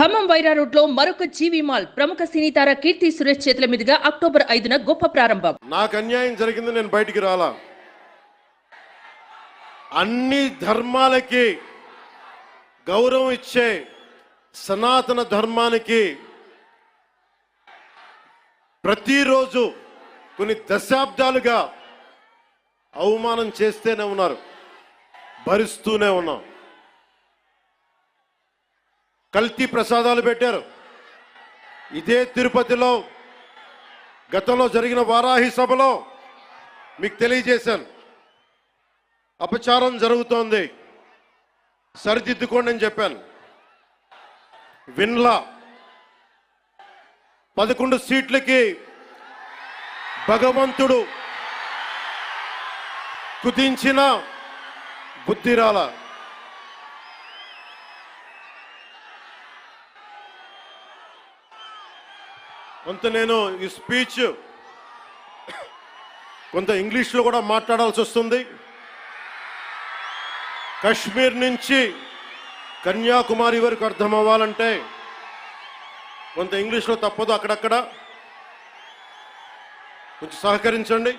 ఖమ్మం వైరా రోడ్లో మరొక జీవి మాల్ ప్రముఖ సినీ తార కీర్తి సురేష్ చేతుల మీదుగా అక్టోబర్ ఐదున గొప్ప ప్రారంభం. నాకు అన్యాయం జరిగింది నేను బయటికి రాలా. అన్ని ధర్మాలకి గౌరవం ఇచ్చే సనాతన ధర్మానికి ప్రతిరోజు కొన్ని దశాబ్దాలుగా అవమానం చేస్తూనే ఉన్నారు భరిస్తూనే ఉన్నాం. కల్తీ ప్రసాదాలు పెట్టారు. ఇదే తిరుపతిలో గతంలో జరిగిన వారాహి సభలో మీకు తెలియజేశాను. అపచారం జరుగుతోంది. సరిదిద్దుకోండి అని చెప్పాను. విన్లా పదకొండు సీట్లకి భగవంతుడు కుదించిన బుద్ధిరాల కొంత నేను ఈ స్పీచ్ కొంత ఇంగ్లీష్లో కూడా మాట్లాడాల్సి వస్తుంది. కశ్మీర్ నుంచి కన్యాకుమారి వరకు అర్థం అవ్వాలంటే కొంత ఇంగ్లీష్లో తప్పదు అక్కడక్కడ. కొంచెం సహకరించండి.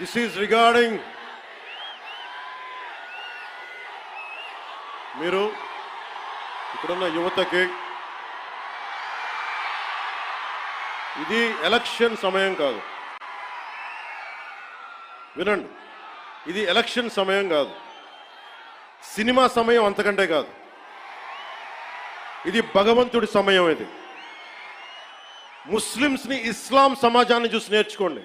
దిస్ ఈజ్ రిగార్డింగ్ మీరు ఇప్పుడున్న యువతకి ఇది ఎలక్షన్ సమయం కాదు. వినండి. ఇది ఎలక్షన్ సమయం కాదు. సినిమా సమయం అంతకంటే కాదు. ఇది భగవంతుడి సమయం ఇది. ముస్లిమ్స్ని ఇస్లాం సమాజాన్ని చూసి నేర్చుకోండి.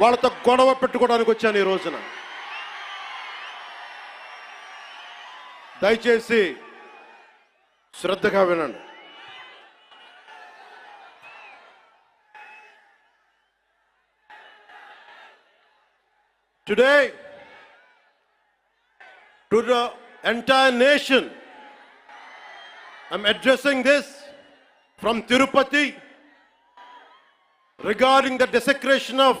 వాళ్ళతో గొడవ పెట్టుకోవడానికి వచ్చాను ఈ రోజున. దయచేసి శ్రద్ధగా వినండి. Today to the entire nation I'm addressing this from Tirupati regarding the desecration of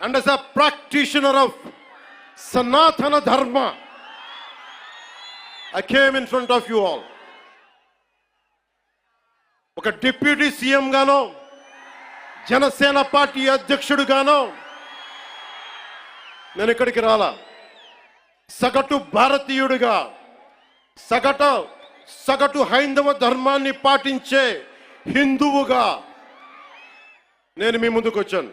and as a practitioner of Sanatana Dharma, I came in front of you all. ఒక డిప్యూటీ సీఎం గాను జనసేన పార్టీ అధ్యక్షుడుగానో నేను ఇక్కడికి రాలా సగటు భారతీయుడిగా సగటు సగటు హైందవ ధర్మాన్ని పాటించే హిందువుగా నేను మీ ముందుకు వచ్చాను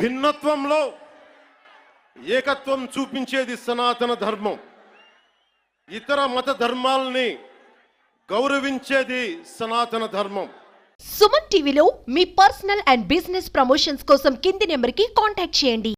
భిన్నత్వంలో ఏకత్వం చూపించేది సనాతన ధర్మం. ఇతర మత ధర్మాల్ని గౌరవించేది సనాతన ధర్మం. సుమన్ టీవీలో మీ పర్సనల్ అండ్ బిజినెస్ ప్రమోషన్స్ కోసం కింది నెంబర్కి కాంటాక్ట్ చేయండి.